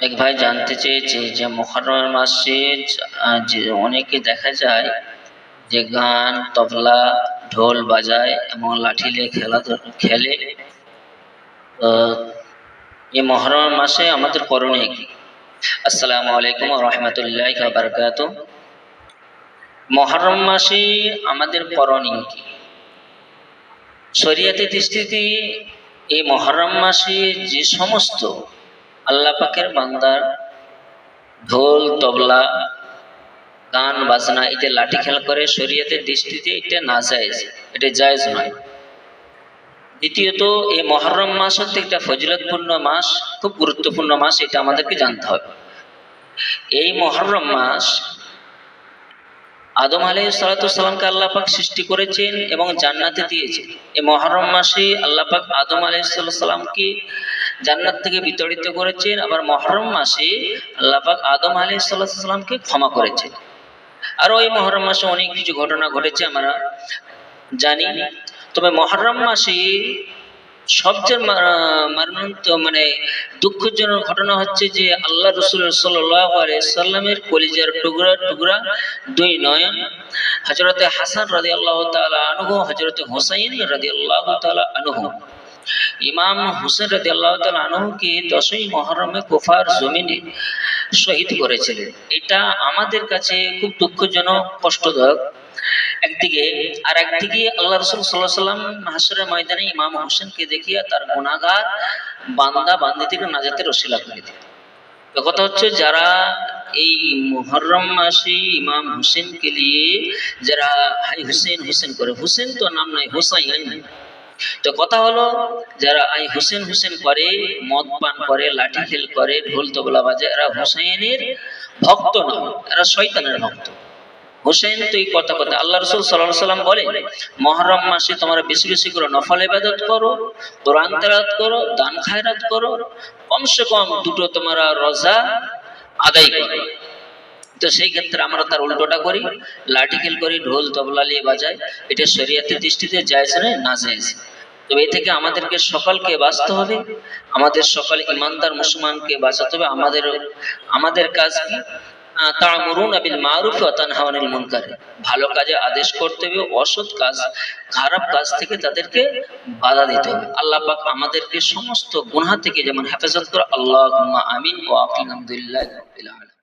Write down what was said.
এক ভাই জানতে চেয়েছে যে মহরমের মাসে যে অনেকে দেখা যায় যে গান, তবলা, ঢোল বাজায় এবং লাঠি নিয়ে খেলা খেলে। এই মহরমের মাসে আমাদের করণীয় কি? আসসালামু আলাইকুম রহমতুল্লাহ বারকাত মহরম মাসে আমাদের করণীয় কি? শরিয়াতের দৃষ্টিতে এই মহরম মাসে যে সমস্ত আল্লাহ পাকের বান্দার ঢোল, তবলা, গান, বাজনা এটা লাঠি খেলা করে শরীয়তের দৃষ্টিতে এটা না জায়েজ এটা জায়েজ নয়। দ্বিতীয়ত, এই মহরম মাস হচ্ছে একটা ফজিলতপূর্ণ মাস, খুব গুরুত্বপূর্ণ মাস, এটা আমাদেরকে জানতে হবে। এই মহরম মাস আদম আলাই সালাতামকে আল্লাহ পাক সৃষ্টি করেছেন এবং জান্নাতে দিয়েছেন। এই মহরম মাসে আল্লাহ পাক আদম আলাই সাল্লামকে জান্নাত থেকে বিতাড়িত করেছেন। আবার মহরম মাসে আল্লাহ পাক আদম আলাই সাল্লামকে ক্ষমা করেছেন। আর ওই মহরম মাসে অনেক কিছু ঘটনা ঘটেছে, আমরা জানি। তবে মহরম মাসে সবচেয়ে মা- মর্মান্ত মানে দুঃখজনক ঘটনা হচ্ছে যে আল্লাহ রসুল সাল্লামের কলিজার টুকরা টুকরা দুই নয়ন হজরতে হাসান রাজি আল্লাহ তালা আনহু হজরতে হোসাইন রাজি আল্লাহ তালা আনহু। ইমাম হুসেন রাজি আল্লাহ দশই মহরমে কুফার জমিনে শহীদ করেছিলেন। এটা আমাদের কাছে খুব দুঃখজনক, কষ্টদায়ক। একদিকে আর একদিকে আল্লাহ রসুল সাল্লাহ সাল্লাম হাসরের ময়দানে ইমাম হোসেনকে দেখিয়া তার গুণাগার বান্দা বান্দি থেকে নাজাতের রসিলা করে দিল কথা হচ্ছে, যারা এই মুহররম মাসে ইমাম হোসেনকে নিয়ে, যারা হাই হুসেন হুসেন করে, হুসেন তো নাম নাই, হুসাইন। তো কথা হলো, যারা আই হুসেন হুসেন করে, মদ পান করে, লাঠি খেল করে, ঢোল তবলা বাজে, এরা হুসাইনের ভক্ত নয় এরা শয়তানের ভক্ত। হোসেন তো এই কথা কথা আল্লাহ রসুল সাল্লাহ সাল্লাম বলে, মহরম মাসে তোমরা বেশি বেশি করে নফল ইবাদত করো, কোরআন তেলাওয়াত করো, দান খায়রাত করো, কমসে কম দুটো তোমরা রোজা আদায় করো। তো সেই ক্ষেত্রে আমরা তার উল্টোটা করি লাঠি খেল করি, ঢোল, তবলা নিয়ে বাজাই। এটা শরীয়তের দৃষ্টিতে জায়জ নয়, না জায়জ। তবে এ থেকে আমাদেরকে সকলকে বাঁচতে হবে, আমাদের সকল ইমানদার মুসলমানকে বাঁচাতে হবে। আমাদের আমাদের কাজ কি? তামরুন আবিল মারুফ তানহাওয়ানিল মুনকার। ভালো কাজে আদেশ করতে হবে, অসৎ কাজ, খারাপ কাজ থেকে তাদেরকে বাধা দিতে হবে। আল্লাহ পাক আমাদেরকে সমস্ত গুনাহ থেকে যেমন হেফাজত করে আল্লাহ আমিন ও আলহামদুলিল্লাহ রাব্বিল আলামিন।